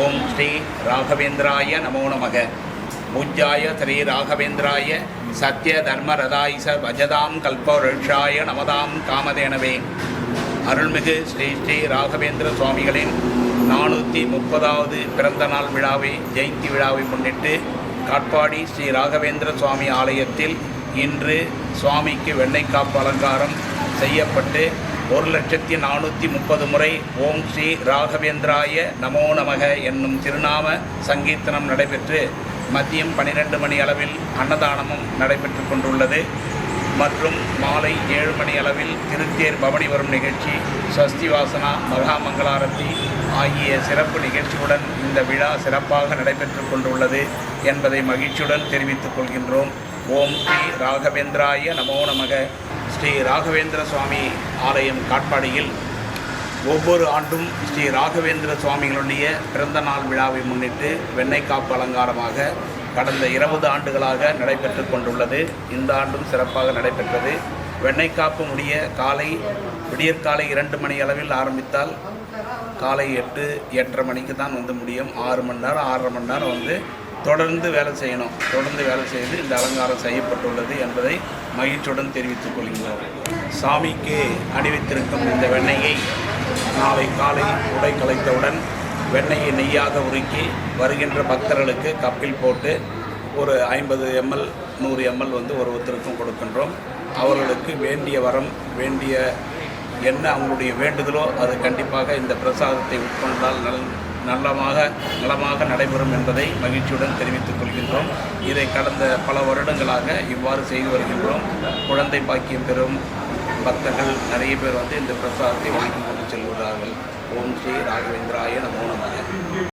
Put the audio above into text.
ஓம் ஸ்ரீ ராகவேந்திராய நமோ நமக. பூஜ்யாய ஸ்ரீ ராகவேந்திராய சத்ய தர்ம ரதாயிச பஜதாம் கல்பவருஷாய நமதாம் காமதேனவே. அருள்மிகு ஸ்ரீ ஸ்ரீ ராகவேந்திர சுவாமிகளின் நானூற்றி முப்பதாவது பிறந்த நாள் விழாவை ஜெயந்தி விழாவை முன்னிட்டு காட்பாடி ஸ்ரீ ராகவேந்திர சுவாமி ஆலயத்தில் இன்று சுவாமிக்கு வெண்ணெய் காப்பு அலங்காரம் செய்யப்பட்டு ஒரு லட்சத்தி நானூற்றி முப்பது முறை ஓம் ஸ்ரீ ராகவேந்திராய நமோ நமக என்னும் திருநாம சங்கீர்த்தனம் நடைபெற்று மதியம் பன்னிரெண்டு மணி அளவில் அன்னதானமும் நடைபெற்று கொண்டுள்ளது. மற்றும் மாலை ஏழு மணி அளவில் திருத்தேர் பவனி வரும் நிகழ்ச்சி சஷ்டி வாசனா மகா மங்களாரத்தி ஆகிய சிறப்பு நிகழ்ச்சியுடன் இந்த விழா சிறப்பாக நடைபெற்று கொண்டுள்ளது என்பதை மகிழ்ச்சியுடன் தெரிவித்துக் கொள்கின்றோம். ஓம் ஸ்ரீ ராகவேந்திராய நமோ நமக ஸ்ரீ ராகவேந்திர சுவாமி ஆலயம் காட்பாடியில் ஒவ்வொரு ஆண்டும் ஸ்ரீ ராகவேந்திர சுவாமிகளுடைய பிறந்த நாள் விழாவை முன்னிட்டு வெண்ணெய் காப்பு அலங்காரமாக கடந்த இருபது ஆண்டுகளாக நடைபெற்று கொண்டுள்ளது. இந்த ஆண்டும் சிறப்பாக நடைபெற்றது. வெண்ணெய் காப்பு முடிய காலை விடியற்காலை இரண்டு மணி அளவில் ஆரம்பித்தால் காலை எட்டு எட்டரை மணிக்கு தான் வந்து முடியும். ஆறு மணி நேரம் ஆறரை மணி நேரம் வந்து தொடர்ந்து வேலை செய்யணும். தொடர்ந்து வேலை செய்து இந்த அலங்காரம் செய்யப்பட்டுள்ளது என்பதை மகிழ்ச்சியுடன் தெரிவித்துக் கொள்கிறோம். சாமிக்கு அணிவித்திருக்கும் இந்த வெண்ணெயை நாளை காலை உடை கலைத்தவுடன் வெண்ணெயை நெய்யாக உருக்கி வருகின்ற பக்தர்களுக்கு கப்பில் போட்டு ஒரு ஐம்பது எம்எல் நூறு எம்எல் வந்து ஒரு ஒருத்தருக்கும் கொடுக்கின்றோம். அவர்களுக்கு வேண்டிய வரம் வேண்டிய என்ன அவங்களுடைய வேண்டுதலோ அது கண்டிப்பாக இந்த பிரசாதத்தை உட்கொண்டால் நலன் நல்லமாக நலமாக நடைபெறும் என்பதை மகிழ்ச்சியுடன் தெரிவித்துக் கொள்கின்றோம். இதை கடந்த பல வருடங்களாக இவ்வாறு செய்து வருகின்றோம். குழந்தை பாக்கியம் பெறும் பக்தர்கள் நிறைய பேர் வந்து இந்த பிரசாதத்தை வாங்கி கொண்டு செல்கிறார்கள். ஓம் ஸ்ரீ ராகவேந்திராய நமோ நமக.